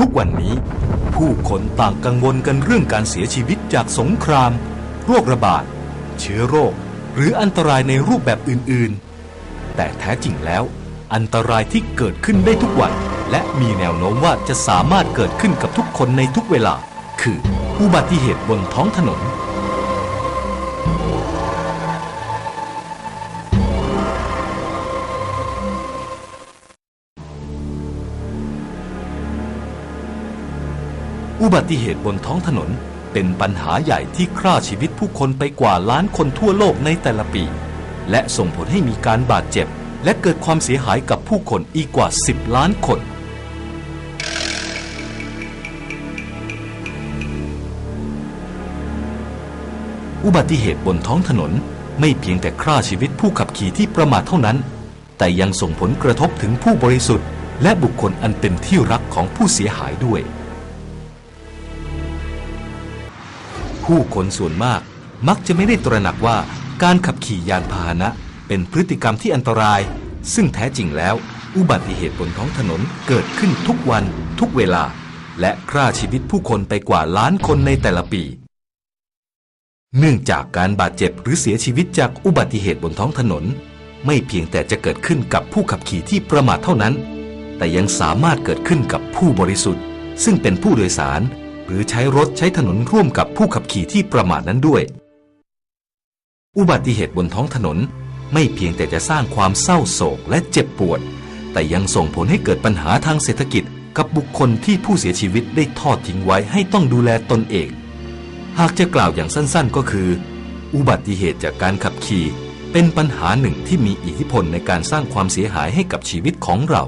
ทุกวันนี้ ผู้คนต่างกังวลกันเรื่องการเสียชีวิตจากสงคราม โรคระบาด เชื้อโรค หรืออันตรายในรูปแบบอื่น ๆ แต่แท้จริงแล้ว อันตรายที่เกิดขึ้นได้ทุกวัน และมีแนวโน้มว่าจะสามารถเกิดขึ้นกับทุกคนในทุกเวลา คืออุบัติเหตุบนท้องถนน อุบัติเหตุบนท้องถนนเป็นปัญหาใหญ่ที่ฆ่าชีวิตผู้คนไปกว่าล้านคนทั่วโลกในแต่ละปี และส่งผลให้มีการบาดเจ็บ และเกิดความเสียหายกับผู้คนอีกกว่า 10 ล้านคน อุบัติเหตุบนท้องถนนไม่เพียงแต่ฆ่าชีวิตผู้ขับขี่ที่ประมาทเท่านั้น แต่ยังส่งผลกระทบถึงผู้บริสุทธิ์ และบุคคลอันเป็นที่รักของผู้เสียหายด้วย ผู้คนส่วนมากมักจะไม่ได้ตระหนักว่าการขับขี่ยานพาหนะ เป็นพฤติกรรมที่อันตราย ซึ่งแท้จริงแล้ว อุบัติเหตุบนท้องถนนเกิดขึ้นทุกวันทุกเวลา และฆ่าชีวิตผู้คนไปกว่าล้านคนในแต่ละปี เนื่องจากการบาดเจ็บหรือเสียชีวิตจากอุบัติเหตุบนท้องถนน ไม่เพียงแต่จะเกิดขึ้นกับผู้ขับขี่ที่ประมาทเท่านั้น แต่ยังสามารถเกิดขึ้นกับผู้บริสุทธิ์ ซึ่งเป็นผู้โดยสาร หรือใช้รถใช้ถนนร่วมกับผู้ขับขี่ที่ประมาทนั้นด้วย อุบัติเหตุบนท้องถนนไม่เพียงแต่จะสร้างความเศร้าโศกและเจ็บปวด แต่ยังส่งผลให้เกิดปัญหาทางเศรษฐกิจกับบุคคลที่ผู้เสียชีวิตได้ทอดทิ้งไว้ให้ต้องดูแลตนเอง หากจะกล่าวอย่างสั้นๆก็คือ อุบัติเหตุจากการขับขี่ เป็นปัญหาหนึ่งที่มีอิทธิพลในการสร้างความเสียหายให้กับชีวิตของเรา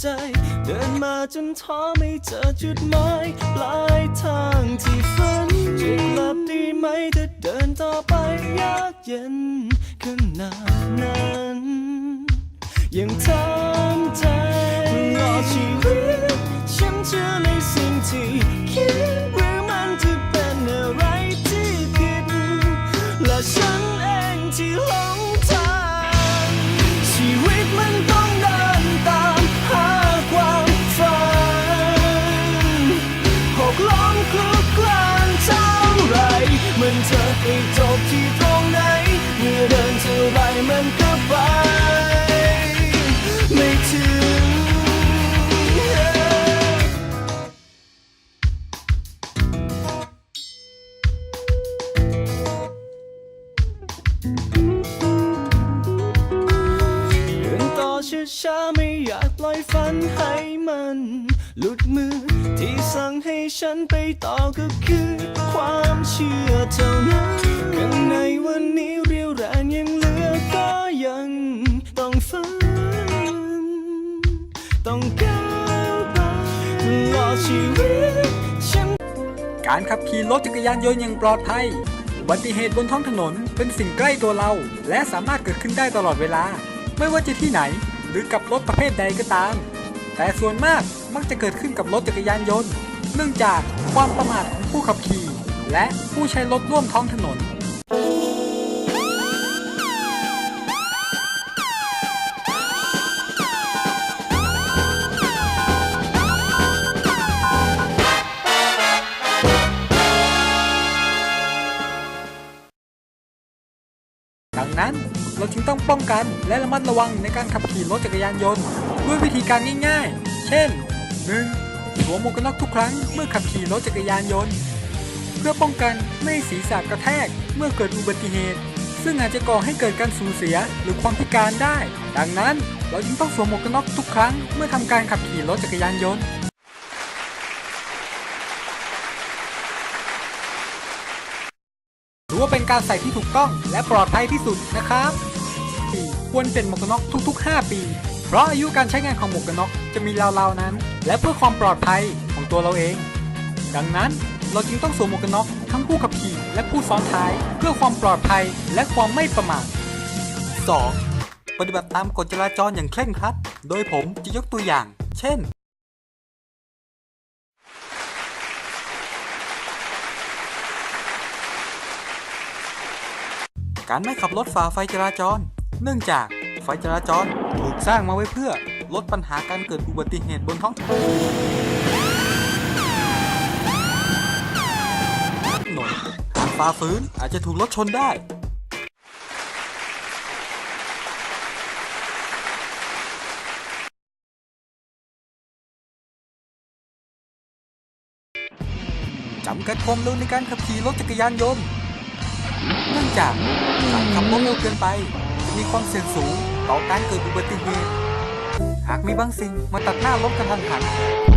ใจ เดินมาจนท้อไม่เจอจุดหมายปลายทางที่ฝันจะกลับดีไหมถ้าเดินต่อไปยากเย็นขนาดนั้นยังทำใจรอชีวิตฉันเชื่อในสิ่งที่ มันจะไปจบที่ตรงไหน เมื่อเดินเท่าไรมันก็ไป ไม่ถึง เดินต่อช้าๆไม่อยากปล่อยฝันให้มัน หลุดมือ ที่สั่งให้ฉันไปต่อก็คือความเชื่อเท่านั้นข้างในวันนี้เรียวแรงยังเหลือก็ยังต้องฝืนต้องก้าวไปตลอดชีวิตฉันการขับขี่รถจักรยานยนต์อย่างปลอดภัยอุบัติเหตุบนท้องถนนเป็นสิ่งใกล้ตัวเรา และสามารถเกิดขึ้นได้ตลอดเวลา ไม่ว่าจะที่ไหนหรือกับรถประเภทใดก็ตาม แต่ส่วนมาก มักจะเกิดขึ้นกับรถจักรยานยนต์ เนื่องจากความประมาทของผู้ขับขี่ และผู้ใช้รถร่วมท้องถนน ดังนั้นเราจึงต้องป้องกันและระมัดระวังในการขับขี่รถจักรยานยนต์ ด้วยวิธีการง่ายๆ เช่น 1. สวมหมวกกันน็อกทุกครั้งเมื่อขับขี่รถจักรยานยนต์ เพื่อป้องกันไม่ให้ศีรษะกระแทกเมื่อเกิดอุบัติเหตุ ซึ่งอาจจะก่อให้เกิดการสูญเสียหรือความพิการได้ ดังนั้นเราจึงต้องสวมหมวกกันน็อกทุกครั้งเมื่อทำการขับขี่รถจักรยานยนต์ือว่าเป็นการใส่ที่ถูกต้องและปลอดภัยที่สุดนะครับที่ควรเปลี่ยนหมวกกันน็อกทุก ๆ 5 ปี เพราะอายุการใช้งานของหมวกกันน็อกจะมีราวๆนั้น และเพื่อความปลอดภัยของตัวเราเอง ดังนั้นเราจึงต้องสวมหมวกกันน็อกทั้งผู้ขับขี่และผู้ซ้อนท้าย เพื่อความปลอดภัยและความไม่ประมาท 2. ปฏิบัติตามกฎจราจรอย่างเคร่งครัด โดยผมจะยกตัวอย่าง เช่น การไม่ขับรถฝ่าไฟจราจร เนื่องจาก ไฟจราจรถูกสร้างมาไว้เพื่อลดปัญหาการเกิดอุบัติเหตุบนท้องถนนหากฝ่าฝืนอาจจะถูกรถชนได้ จำกัดความเร็วในการขับขี่รถจักรยานยนต์ เนื่องจากขับรถเร็วเกินไป มีความเสี่ยงสูง ต่อการเกิดอุบัติเหตุ หากมีบางสิ่งมาตัดหน้ารถกระทันหัน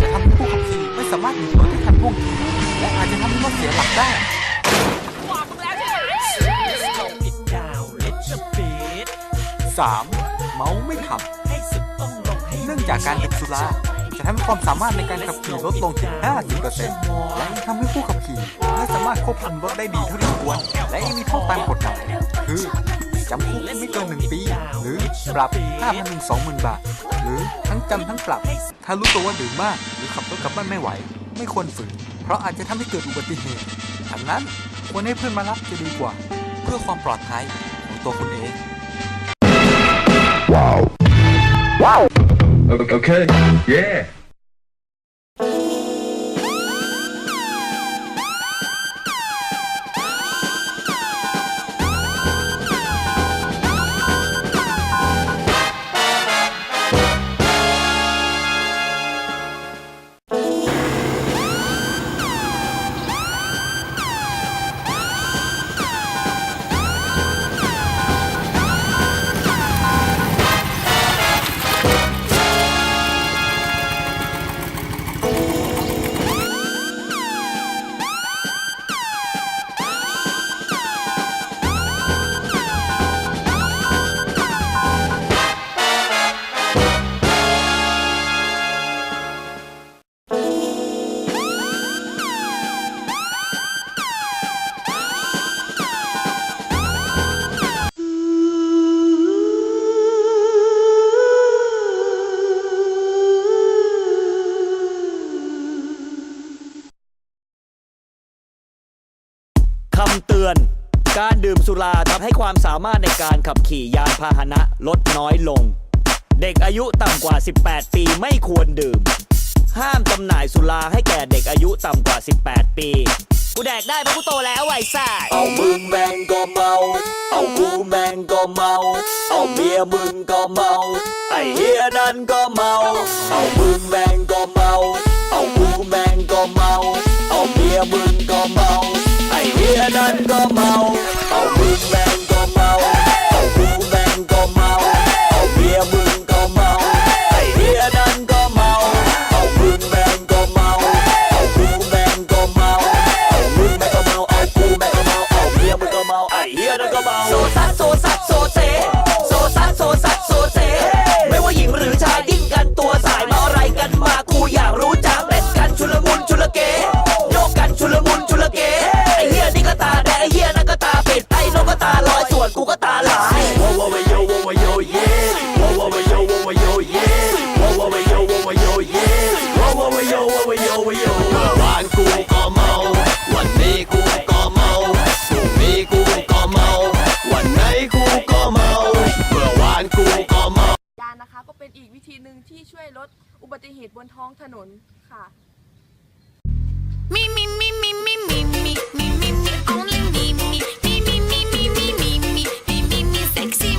จะทำให้ผู้ขับขี่ไม่สามารถหยุดรถได้ทันท่วงทีและอาจจะทำให้รถเสียหลักได้ 3. เมาไม่ขับเนื่องจากการดื่มสุราจะทำให้ความสามารถในการขับขี่ลดลงถึง 50%และยังทำให้ผู้ขับขี่ไม่สามารถควบคุมรถได้ดีเท่าที่ควร และยังมีโทษตามกฎหมายคือ จำคุกไม่เกิน1ปี หรือปรับ 5,000ถึง20,000 บาท หรือทั้งจำทั้งปรับ ถ้ารู้ตัวว่าดื่มมาก หรือขับรถกลับบ้านไม่ไหว ไม่ควรฝืน เพราะอาจจะทำให้เกิดอุบัติเหตุดังนั้นควรให้เพื่อนมารับจะดีกว่า เพื่อความปลอดภัยของตัวคุณเอง Okay. Yeah. ค การดื่มสุราทำให้ความสามารถในการขับขี่ยานพาหนะลดน้อยลง เด็กอายุต่ำกว่า 18 ปีไม่ควรดื่ม ห้ามจำหน่ายสุราให้แก่เด็กอายุต่ำกว่า 18 ปี กูแดกได้เพราะกูโตแล้วไอ้ซ่าเอามึงแมงก็เมา เอากูแมงก็เมา เอาเมียมึงก็เมา ไอ้เฮียนั่นก็เมา เอามึงแมงก็เมา เอากูแมงก็เมา เอาเมียมึงก็เมา ไอ้เฮียนั่นก็เมา นท้องถนนค่ะ Me, me, me, me, me, me, me, me, me, me, only me, me, me, me, me, me, me, me, me, me, me, me, sexy me.